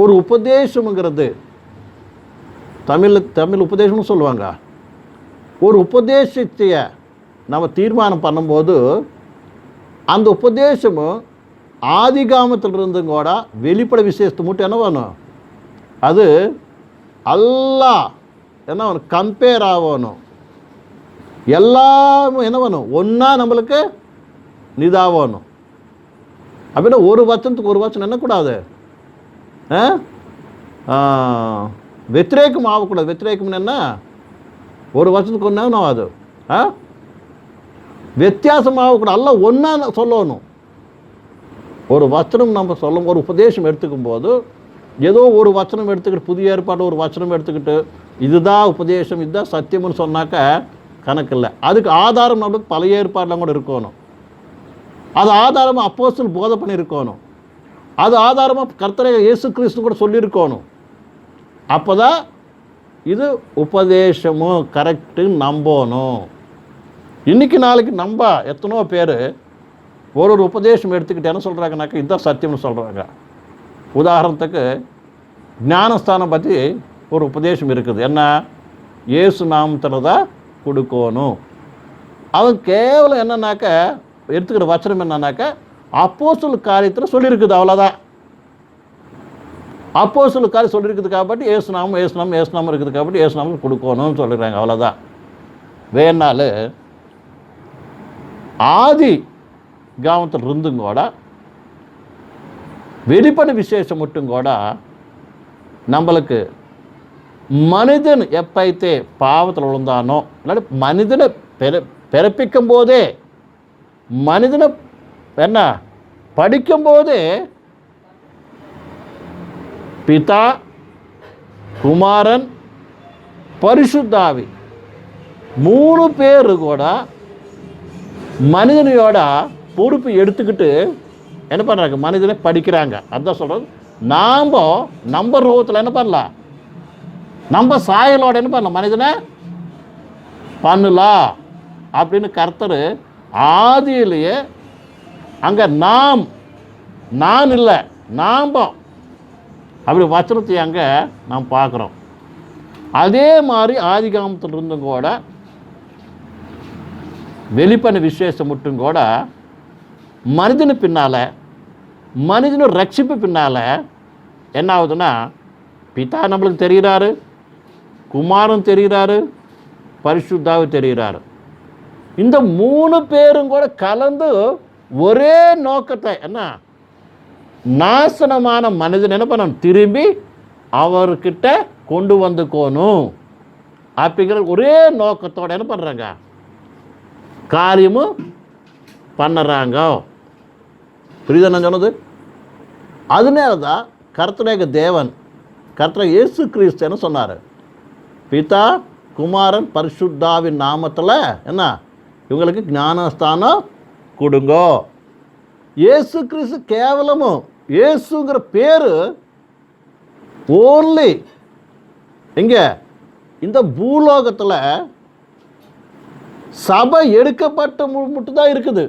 ஒரு உபதேசம்ங்கிறது தமிழ் தமிழ் உபதேசம்னு சொல்லுவாங்க. ஒரு உபதேசத்தைய நம்ம தீர்மானம் பண்ணும்போது அந்த உபதேசமும் ஆதிகாமத்தில் இருந்தும் கூட வெளிப்பட விசேஷத்தை மட்டும் என்ன வேணும்? அது எல்லாம் என்ன வேணும்? கம்பேர் ஆகணும். எல்லாமும் என்ன வேணும்? ஒன்றா நம்மளுக்கு நிதாகணும். அப்படின்னா ஒரு வச்சனத்துக்கு ஒரு வச்சனம் என்னக்கூடாது ஆ, வெத்திரேக்கம் ஆகக்கூடாது வெத்திரேக்கம்னு என்ன? ஒரு வருஷத்துக்கு ஒன்றும் ஆகாது ஆ? வித்தியாசமாகக்கூடாது அல்ல ஒன்றா சொல்லணும். ஒரு வச்சனம் நம்ம சொல்லும் ஒரு உபதேசம் எடுத்துக்கும் போது ஏதோ ஒரு வச்சனம் எடுத்துக்கிட்டு புதிய ஏற்பாடு ஒரு வச்சனம் எடுத்துக்கிட்டு இதுதான் உபதேசம் இதுதான் சத்தியம்னு சொன்னாக்க கணக்கு இல்லை. அதுக்கு ஆதாரம் நம்மளுக்கு பழைய ஏற்பாடெலாம் கூட இருக்கணும். அது ஆதாரம் அப்போஸ்தலர் போதை பண்ணியிருக்கணும் அது ஆதாரமாக கர்த்தரை இயேசு கிறிஸ்து கூட சொல்லியிருக்கணும். அப்போ தான் இது உபதேசமும் கரெக்டு நம்பணும். இன்னைக்கு நாளைக்கு நம்ப எத்தனோ பேர் ஒரு ஒரு உபதேசம் எடுத்துக்கிட்டு என்ன சொல்கிறாங்கனாக்கா இதுதான் சத்தியம்னு சொல்கிறாங்க உதாரணத்துக்கு ஞானஸ்தானம் பற்றி ஒரு உபதேசம் இருக்குது. என்ன? இயேசு நாமத்தில் தான் கொடுக்கணும். அவன் கேவலம் என்னன்னாக்க எடுத்துக்கிற வச்சனம் என்னன்னாக்கா அப்போஸ்தல காரியத்தில் சொல்லியிருக்குது அவ்வளோதான் அப்போஸ்தல காரியம் சொல்லியிருக்குது காப்பாட்டி ஏசுநாமம் ஏசுநாமம் ஏசுநாமம் இருக்குது காப்பாட்டி ஏசுநாமம் கொடுக்கணும்னு சொல்லிடுறாங்க அவ்வளோதான் வேணால் ஆதி கிராமத்தில் இருந்தும் கூட வெளிப்பட விசேஷம் மட்டும் கூட நம்மளுக்கு மனிதன் எப்பைతే பாவத்தில் விழுந்தானோ இல்லாட்டி மனிதனை பிற பிறப்பிக்கும் போதே மனிதனை என்ன படிக்கும்போது பிதா குமாரன் பரிசுத்தாவி மூணு பேர் கூட மனிதனையோட பொறுப்பு எடுத்துக்கிட்டு என்ன பண்ணுறாங்க மனிதனை படிக்கிறாங்க. அதான் சொல்கிறது நாம் நம்ம ரூபத்தில் என்ன பண்ணலாம்? நம்ம சாயலோட என்ன பண்ணலாம்? மனிதனை பண்ணலாம் அப்படின்னு கர்த்தர் ஆதியிலேயே அங்கே நாம் நான் இல்லை நாம் அப்படி வச்சனத்தை அங்கே நாம் பார்க்குறோம். அதே மாதிரி ஆதிகாமத்தில் இருந்தும் கூட வெளிப்பன விசேஷம் மட்டும் கூட மனிதனு பின்னால் மனிதனு ரட்சிப்பு பின்னால் என்ன ஆகுதுன்னா பிதா நம்மளுக்கு தெரிகிறாரு குமாரன் தெரிகிறாரு பரிசுத்தாவும் தெரிகிறாரு. இந்த மூணு பேரும் கூட கலந்து ஒரே நோக்கத்தை என்ன? நாசனமான மனிதன் என்ன பண்ணணும்? திரும்பி அவர்கிட்ட கொண்டு வந்துக்கோணும். அப்படிங்கிற ஒரே நோக்கத்தோட என்ன பண்ணுறாங்க காரியமும் பண்ணுறாங்க. புரியுதா நான் சொன்னது? அதனால தான் கர்த்தனேக தேவன் கர்த்தர இயேசு கிறிஸ்து என்ன சொன்னார்? பிதா குமாரன் பரிசுத்தாவின் நாமத்தில் என்ன? இவங்களுக்கு ஞானஸ்தானம் கொடுங்கோ. ஏசு கிறிஸ்து கேவலமும் இயேசுங்கிற பேர் ஓன்லி எங்கே? இந்த பூலோகத்தில் சபை எடுக்கப்பட்ட மட்டும்தான் மட்டும் தான் இருக்குது.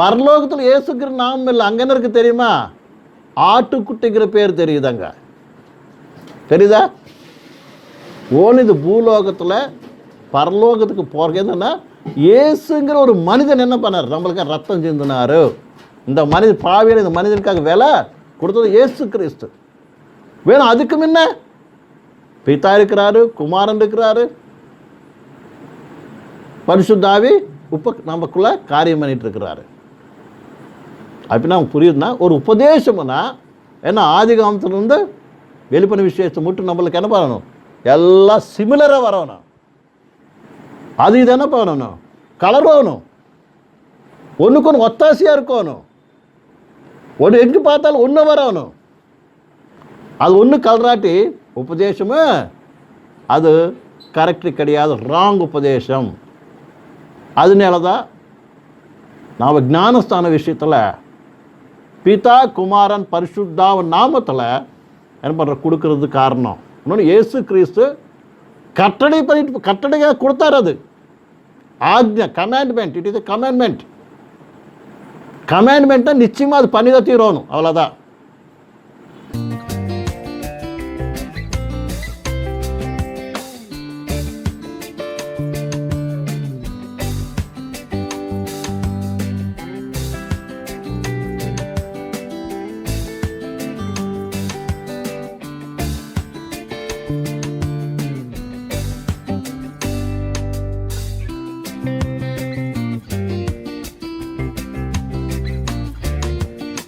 பரலோகத்தில் இயேசுங்கிற நாமம் இல்லை. அங்கே இருக்கு இருக்குது தெரியுமா? ஆட்டுக்குட்டிங்கிற பேர் தெரியுதாங்க? தெரியுதா? ஓன் இது பூலோகத்தில் பரலோகத்துக்கு போகிறது இயேசுங்கிற ஒரு மனிதன் என்ன பண்ணார்? நம்மளுக்கு ரத்தம் சிந்தினார். இந்த மனித பாவியில் இந்த மனிதனுக்காக விலை கொடுத்தது இயேசு கிறிஸ்து. வேணும் அதுக்கு முன்ன பிதா இருக்கிறாரு குமாரன் இருக்கிறாரு. பரிசுத்தாவி உப்ப நமக்குள்ள காரியம் பண்ணிட்டு இருக்கிறாரு. அப்படின்னா புரியுதுன்னா ஒரு உபதேசம்னா என்ன ஆதிகாமத்திலிருந்து வெளிப்பன விசேஷத்தை மட்டும் நம்மளுக்கு என்ன பண்ணணும்? எல்லாம் சிமிலராக வரணும். அது இது என்ன பண்ணணும் கலர் ஒன்றுக்கு ஒன்று ஒத்தாசையாக இருக்கணும். ஒன்று எங்கே பார்த்தாலும் ஒன்று வரணும். அது ஒன்று கலராட்டி உபதேசமே அது கரெக்டு கிடையாது ராங் உபதேசம். அதனால தான் நாம் ஞானஸ்தான விஷயத்தில் பிதா குமாரன் பரிசுத்தாவ நாமத்தில் என்ன பண்ணுற கொடுக்கறது காரணம். இன்னொன்று இயேசு கிறிஸ்து கட்டளை பண்ணிட்டு கட்டளையாக கொடுத்தாரு அது. ஆக்ஞா கமாண்ட்மெண்ட் இட் இஸ் கமாண்ட்மெண்ட் கமாண்ட்மெண்ட்டை நிச்சயமாக அது பண்ணி தான் தீரணும் அவ்வளோதான்